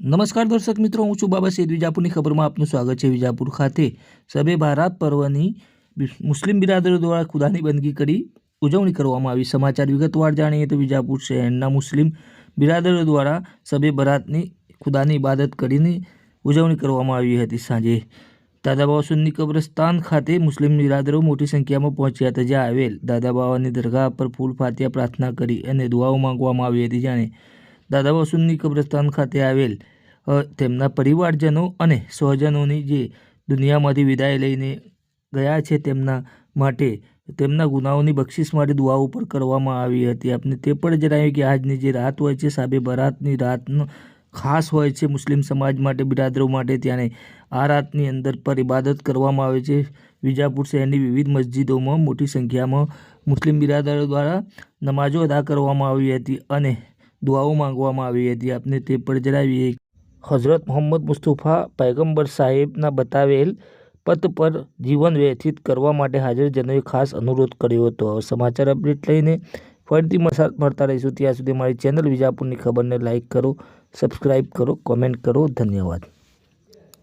નમસ્કાર દર્શક મિત્રો, હું છું બાબા સૈદ. વિજાપુરની ખબરમાં આપનું સ્વાગત છે વિજાપુર ખાતે. સબે ભારત પર્વની મુસ્લિમ બિરાદરો દ્વારા ખુદાની બંદગી કરી ઉજવણી કરવામાં આવી. સમાચાર વિગતવાર જાણીએ તો વિજાપુર શહેરના મુસ્લિમ બિરાદરો દ્વારા સબે બરાતની ખુદાની ઇબાદત કરીને ઉજવણી કરવામાં આવી હતી. સાંજે દાદા બાબા સુન્ની કબ્રસ્તાન ખાતે મુસ્લિમ બિરાદરો મોટી સંખ્યામાં પહોંચ્યા હતા, જ્યાં આવેલ દાદાબાવાની દરગાહ પર ફૂલ ફાત્યા પ્રાર્થના કરી અને દુઆઓ માંગવામાં આવી હતી. જાણે દાદા કબ્રસ્તાન ખાતે આવેલ તેમના પરિવારજનો અને સ્વજનોની જે દુનિયામાંથી વિદાય લઈને ગયા છે તેમના માટે, તેમના ગુનાઓની બક્ષિસ માટે દુઆઓ પણ કરવામાં આવી હતી. આપણે તે પણ જણાવ્યું કે આજની જે રાત હોય છે, સાબે બરાતની રાતનો ખાસ હોય છે મુસ્લિમ સમાજ માટે, બિરાદરો માટે ત્યાંને આ રાતની અંદર પર ઇબાદત કરવામાં આવે છે. વિજાપુર શહેરની વિવિધ મસ્જિદોમાં મોટી સંખ્યામાં મુસ્લિમ બિરાદરો દ્વારા નમાજો અદા કરવામાં આવી હતી અને દુઆઓ માંગવામાં આવી હતી. આપને તે પણ જણાવીએ. હઝરત મોહમ્મદ મુસ્તફા પૈગંબર સાહેબના બતાવેલ પથ પર જીવન વ્યતીત કરવા માટે હાજરજનોએ ખાસ અનુરોધ કર્યો હતો. સમાચાર અપડેટ લઈને ફરીથી મળતા રહીશું. ત્યાં સુધી મારી ચેનલ વિજાપુરની ખબરને લાઇક કરો, સબસ્ક્રાઇબ કરો, કોમેન્ટ કરો. ધન્યવાદ.